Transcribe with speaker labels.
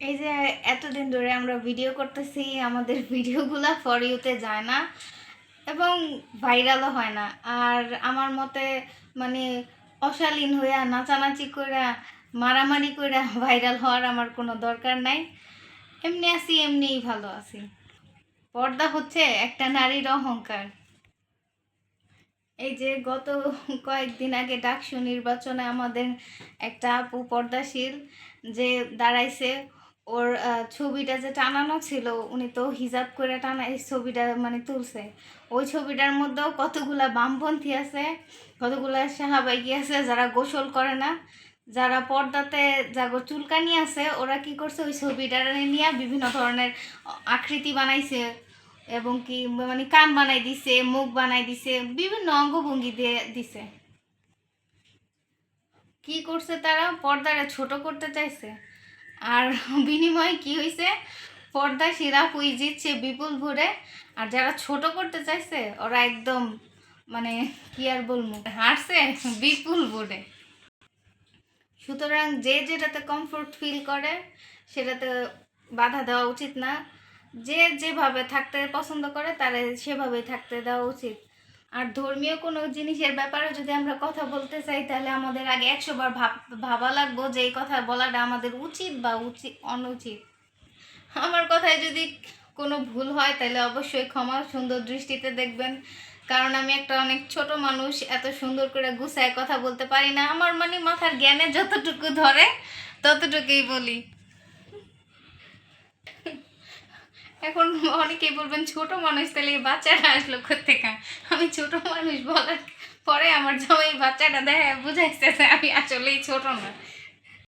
Speaker 1: এই যে এতদিন ধরে আমরা ভিডিও করতেছি, আমাদের ভিডিওগুলা ফর ইউতে যায় না এবং ভাইরালও হয় না। আর আমার মতে মানে অশালীন হইয়া, নাচানাচি কইরা, মারামারি কইরা ভাইরাল হওয়ার আমার কোনো দরকার নাই। এমনি আছি, এমনিই ভালো আছি। পর্দা হচ্ছে একটা নারীর অহংকার। এই যে গত কয়েকদিন আগে ডাকসু নির্বাচনে আমাদের একটা আপু পর্দাশীল যে দাঁড়াইছে ওর ছবিটা যে টানানো ছিল, উনি তো হিজাব করে টানা, এই ছবিটা মানে তুলছে। ওই ছবিটার মধ্যেও কতগুলা বামপন্থী আছে, কতগুলা সাহাবাইকি আছে যারা গোসল করে না, যারা পর্দাতে যাগো চুলকানি আছে, ওরা কি করছে ওই ছবিটা নিয়ে বিভিন্ন ধরনের আকৃতি বানাইছে এবং কি মানে কান বানাই দিছে, মুখ বানাই দিছে, বিভিন্ন অঙ্গভঙ্গি দিয়ে দিছে। কি করছে তারা? পর্দাটা ছোট করতে চাইছে। আর বিনিময়ে কি হয়েছে পর্দা শিরা পুই জিতছে বিপুল ভরে। আর যারা ছোট করতে চাইছে, ওরা একদম মানে কি আর বলব, হারছে বিপুল ভরে। সুতরাং যে যেটাতে কমফোর্ট ফিল করে, সেটাতে বাধা দেওয়া উচিত না। যে যেভাবে থাকতে পছন্দ করে, তারা সেভাবেই থাকতে দেওয়া উচিত। আর ধর্মীয় কোনো জিনিসের ব্যাপারে যদি আমরা কথা বলতে চাই, তাহলে আমাদের আগে একশো বার ভাব লাগবো যে এই কথা বলাটা আমাদের উচিত বা উচিত অনুচিত। আমার কথায় যদি কোনো ভুল হয়, তাহলে অবশ্যই ক্ষমা সুন্দর দৃষ্টিতে দেখবেন। কারণ আমি একটা অনেক ছোট মানুষ, এত সুন্দর করে গুছায় কথা বলতে পারি না। আমার মানে মাথার জ্ঞানে যতটুকু ধরে, ততটুকুই বলি। এখন অনেকেই বলবেন, ছোট মানুষ, তাহলে এই বাচ্চাটা আসলো কোথেকে আমি ছোট মানুষ বলার পরে আমার জামাই বাচ্চাটা দেখে বুঝাইতেছে আমি আসলেই ছোট না।